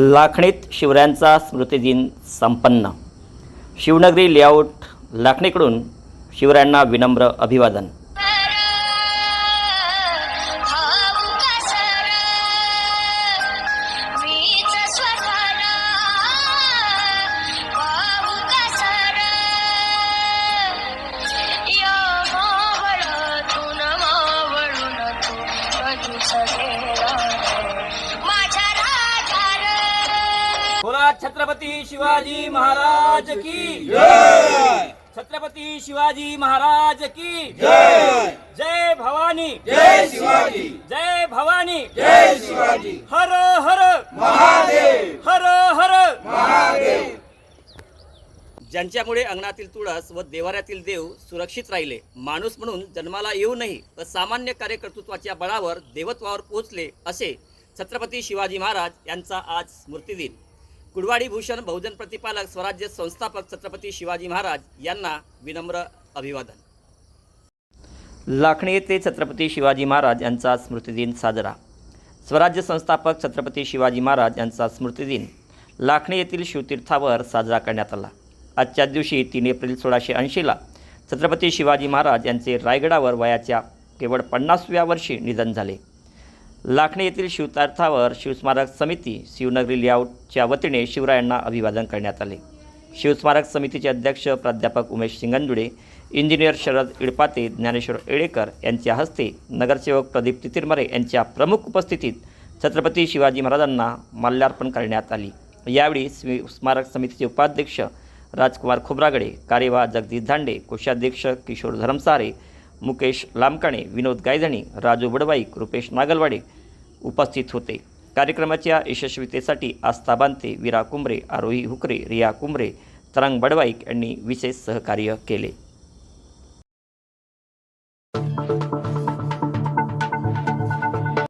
लाखणीत शिवरायांचा स्मृतिदिन संपन्न. शिवनगरी लेआउट लाखणीकडून शिवरायांना विनम्र अभिवादन. छत्रपती शिवाजी महाराज की छत्रपती शिवाजी महाराज की जय! भवानी! जय शिवाजी! जय भवानी! जय शिवाजी! हर हर महादेव! हर हर महादेव! ज्यांच्यामुळे अंगणातील तुळस व देवाऱ्यातील देव सुरक्षित राहिले माणूस म्हणून जन्माला येऊनही व सामान्य कार्यकर्तृत्वाच्या बळावर देवत्वावर पोहोचले असे छत्रपती शिवाजी महाराज यांचा आज स्मृतिदिन. कुडवाडी भूषण बहुजन प्रतिपालक स्वराज्य संस्थापक छत्रपती शिवाजी महाराज यांना विनम्र अभिवादन. लाखणी येथे छत्रपती शिवाजी महाराज यांचा स्मृतिदिन साजरा. स्वराज्य संस्थापक छत्रपती शिवाजी महाराज यांचा स्मृतिदिन लाखणी येथील शिवतीर्थावर साजरा करण्यात आला. आजच्या दिवशी तीन एप्रिल सोळाशे ऐंशीला छत्रपती शिवाजी महाराज यांचे रायगडावर वयाच्या केवळ पन्नासव्या वर्षी निधन झाले. लाखणी येथील शिवतार्थावर शिवस्मारक समिती शिवनगरी लेआउटच्या वतीने शिवरायांना अभिवादन करण्यात आले. शिवस्मारक समितीचे अध्यक्ष प्राध्यापक उमेश सिंगंदुडे इंजिनियर शरद इडपाते ज्ञानेश्वर येळेकर यांच्या हस्ते नगरसेवक प्रदीप तितिरमरे यांच्या प्रमुख उपस्थितीत छत्रपती शिवाजी महाराजांना माल्यार्पण करण्यात आली. यावेळी स्वी स्मारक समितीचे उपाध्यक्ष राजकुमार खोब्रागडे कार्यवाह जगदीश धांडे कोषाध्यक्ष किशोर धरमसारे मुकेश लामकाणे विनोद गायधणी राजू बडवाईक रुपेश नागलवाडे उपस्थित होते. कार्यक्रमाच्या यशस्वीतेसाठी आस्था बांते विरा कुंबरे आरोही हुकरे रिया कुंबरे तरंग बडवाईक यांनी विशेष सहकार्य केले.